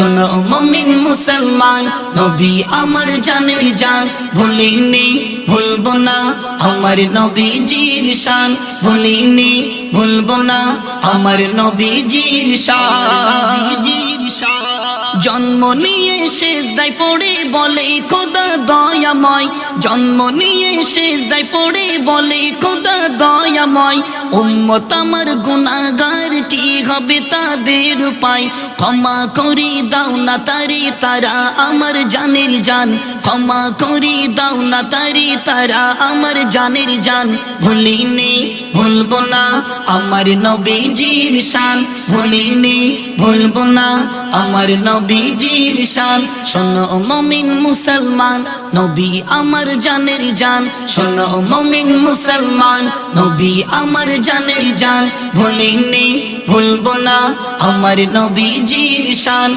শোনো মমিন মুসলমান, নবী আমার জানের জান। ভুলিনি, ভুলবো না আমার নবীজির শান। ভুলিনি, ভুলবো না আমার নবীজির শান। জন্ম নিয়ে শেষ দায় পড়ে বলে খোদা দয়াময়। জন্ম নিয়ে শেষ দায় পড়ে বলে খোদা দয়াময়। উম্মত আমার গুনাগার কি হবে তাদের পাই ক্ষমা করি দাও না তারি তারা, আমার জানের জান। ক্ষমা করি দাও না তারি তারা, আমার জানের জান। ভুলিনি ভুলবো না আমার নবীজির শান। ভুলিনি ভুলবো না আমার নবীজির শান। শোনো মমিন মুসলমান, নবী আমার জানের জান। শোনো মমিন মুসলমান, নবী আমার জানের জান। ভুলিনি ভুলবো না আমার নবীজির শান।